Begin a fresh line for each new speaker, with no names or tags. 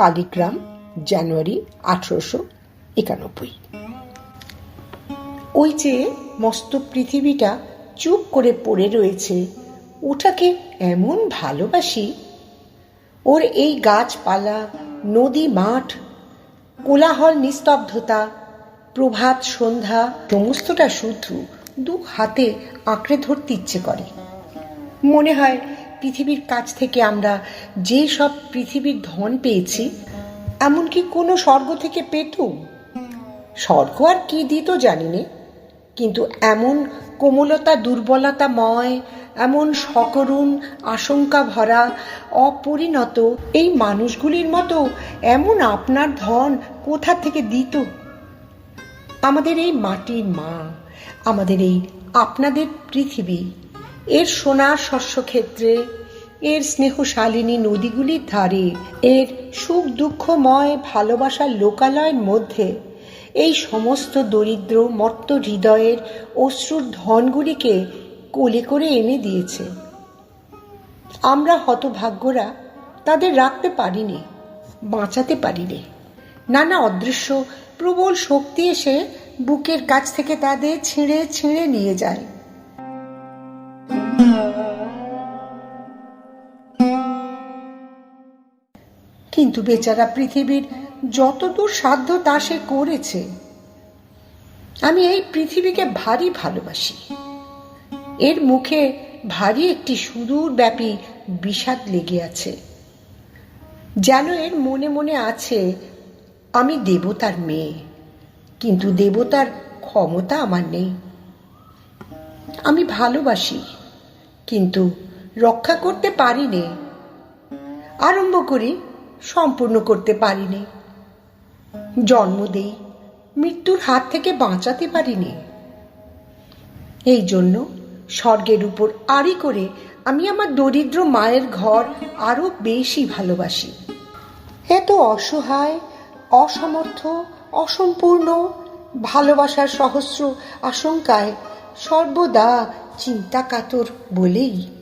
কালিগ্রাম, জানুয়ারি আঠারোশো একানব্বই। ওই যে মস্ত পৃথিবীটা চুপ করে পড়ে রয়েছে, ওটাকে এমন ভালোবাসি? ওর এই গাছপালা, নদী মাঠ, কোলাহল নিস্তব্ধতা, প্রভাত সন্ধ্যা, সমস্তটা শুধু দু হাতে আঁকড়ে ধরতে ইচ্ছে করে। মনে হয় পৃথিবীর কাছ থেকে আমরা যে সব পৃথিবীর ধন পেয়েছি, এমনকি কোনো স্বর্গ থেকে পেতুম স্বর্গ আর কি দিত জানি নে কিন্তু এমন কোমলতা, দুর্বলতাময়, এমন সকরুণ আশঙ্কা ভরা অপরিণত এই মানুষগুলির মতো এমন আপনার ধন কোথা থেকে দিত? আমাদের এই মাটির মা, আমাদের এই আপনাদের পৃথিবী, এর সোনার শস্যক্ষেত্রে এর স্নেহশালিনী নদীগুলির ধারে, এর সুখ দুঃখময় ভালোবাসার লোকালয়ের মধ্যে, এই সমস্ত দরিদ্র মর্ত হৃদয়ের অশ্রুর ধনগুলিকে কোলে করে এনে দিয়েছে। আমরা হতভাগ্যরা তাদের রাখতে পারিনি, বাঁচাতে পারিনি। নানা অদৃশ্য, প্রবল শক্তি এসে বুকের কাছ থেকে তাদের ছিঁড়ে ছিঁড়ে নিয়ে যায়। কিন্তু বেচারা পৃথিবীর যতদূর সাধ্য তা সে করেছে। আমি এই পৃথিবীকে ভারী ভালোবাসি। এর মুখে ভারী একটি সুদূর ব্যাপী বিষাদ লেগে আছে। যেন এর মনে মনে আছে, আমি দেবতার মেয়ে, কিন্তু দেবতার ক্ষমতা আমার নেই। আমি ভালোবাসি, কিন্তু রক্ষা করতে পারিনি। আরম্ভ করি সম্পূর্ণ করতে পারিনি। জন্ম দেই, মৃত্যুর হাত থেকে বাঁচাতে পারিনি। এই জন্য স্বর্গের উপর আড়ি করে আমি আমার দরিদ্র মায়ের ঘর আরও বেশি ভালোবাসি। এত অসহায়, অসমর্থ, অসম্পূর্ণ, ভালোবাসার সহস্র আশঙ্কায় সর্বদা চিন্তা কাতর বলেই